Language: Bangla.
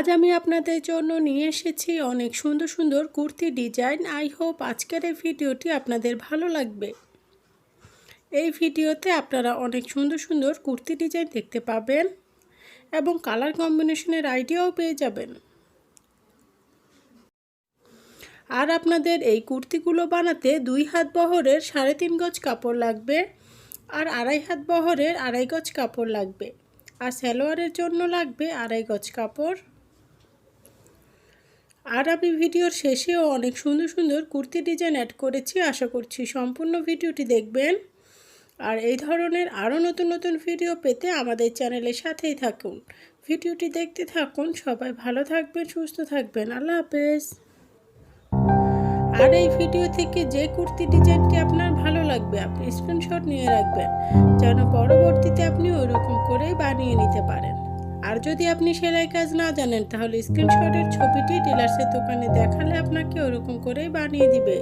আজ আমি আপনাদের জন্য নিয়ে এসেছি অনেক সুন্দর সুন্দর কুর্তি ডিজাইন। আই হোপ আজকের এই ভিডিওটি আপনাদের ভালো লাগবে। এই ভিডিওতে আপনারা অনেক সুন্দর সুন্দর কুর্তি ডিজাইন দেখতে পাবেন এবং কালার কম্বিনেশনের আইডিয়াও পেয়ে যাবেন। আর আপনাদের এই কুর্তিগুলো বানাতে দুই হাত বহরের সাড়ে তিন গজ কাপড় লাগবে আর আড়াই হাত বহরের আড়াই গজ কাপড় লাগবে। আর সালোয়ারের জন্য লাগবে আড়াই গজ কাপড়। আর আমি ভিডিওর শেষেও অনেক সুন্দর সুন্দর কুর্তি ডিজাইন অ্যাড করেছি, আশা করছি সম্পূর্ণ ভিডিওটি দেখবেন। আর এই ধরনের আরও নতুন নতুন ভিডিও পেতে আমাদের চ্যানেলের সাথেই থাকুন। ভিডিওটি দেখতে থাকুন, সবাই ভালো থাকবেন, সুস্থ থাকবেন। আল্লাহ হাফেজ। আর এই ভিডিও থেকে যে কুর্তি ডিজাইনটি আপনার ভালো লাগবে, আপনি স্ক্রিনশট নিয়ে রাখবেন, যেন পরবর্তীতে আপনি ওরকম করেই বানিয়ে নিতে পারেন। আর যদি আপনি সেলাই কাজ না জানেন, তাহলে স্ক্রিনশটের ছবিটি টেলার্সের দোকানে দেখালে আপনাকে ওরকম করেই বানিয়ে দিবে।